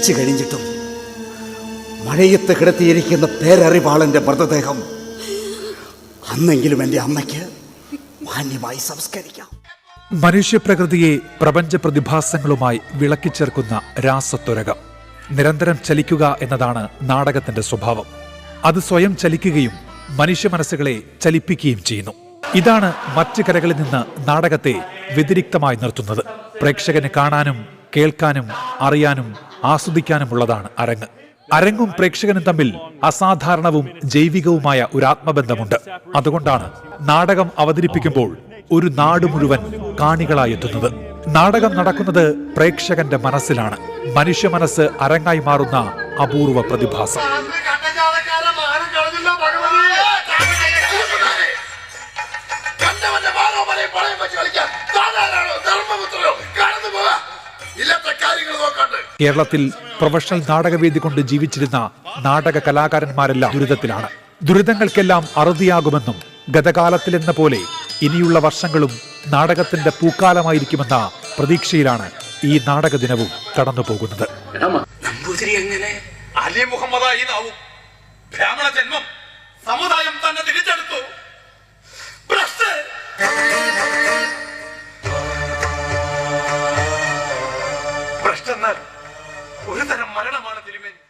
മരിച്ചു കഴിഞ്ഞിട്ടും മഴയത്ത് കിടത്തിയിരിക്കുന്ന പേരറിവാളന്റെ മൃതദേഹം അന്നെങ്കിലും എന്റെ അമ്മയ്ക്ക് മാന്യമായി സംസ്കരിക്കാം. മനുഷ്യപ്രകൃതിയെ പ്രപഞ്ച പ്രതിഭാസങ്ങളുമായി വിളക്കിച്ചേർക്കുന്ന രാസത്വരകം. നിരന്തരം ചലിക്കുക എന്നതാണ് നാടകത്തിന്റെ സ്വഭാവം. അത് സ്വയം ചലിക്കുകയും മനുഷ്യ മനസ്സുകളെ ചലിപ്പിക്കുകയും ചെയ്യുന്നു. ഇതാണ് മറ്റു കരകളിൽ നിന്ന് നാടകത്തെ വ്യതിരിക്തമായി നിർത്തുന്നത്. പ്രേക്ഷകന് കാണാനും കേൾക്കാനും അറിയാനും ആസ്വദിക്കാനുമുള്ളതാണ് അരങ്ങ്. അരങ്ങും പ്രേക്ഷകനും തമ്മിൽ അസാധാരണവും ജൈവികവുമായ ഒരു ആത്മബന്ധമുണ്ട്. അതുകൊണ്ടാണ് നാടകം അവതരിപ്പിക്കുമ്പോൾ ഒരു നാട് മുഴുവൻ കാണികളായി എത്തുന്നത്. നാടകം നടക്കുന്നത് പ്രേക്ഷകന്റെ മനസ്സിലാണ്. മനുഷ്യ മനസ്സ് അരങ്ങായി മാറുന്ന അപൂർവ പ്രതിഭാസം. ഇല്ലത്തെ കേരളത്തിൽ പ്രൊഫഷണൽ നാടകവേദി കൊണ്ട് ജീവിച്ചിരുന്ന നാടക കലാകാരന്മാരെല്ലാം ദുരിതത്തിലാണ്. ദുരിതങ്ങൾക്കെല്ലാം അറുതിയാകുമെന്നും ഗതകാലത്തിലെന്ന പോലെ ഇനിയുള്ള വർഷങ്ങളും നാടകത്തിന്റെ പൂക്കാലമായിരിക്കുമെന്ന പ്രതീക്ഷയിലാണ് ഈ നാടക ദിനവും കടന്നു പോകുന്നത് സമുദായം തന്നെ ഒരു തരം മരണമാണ് തിരുമേനി.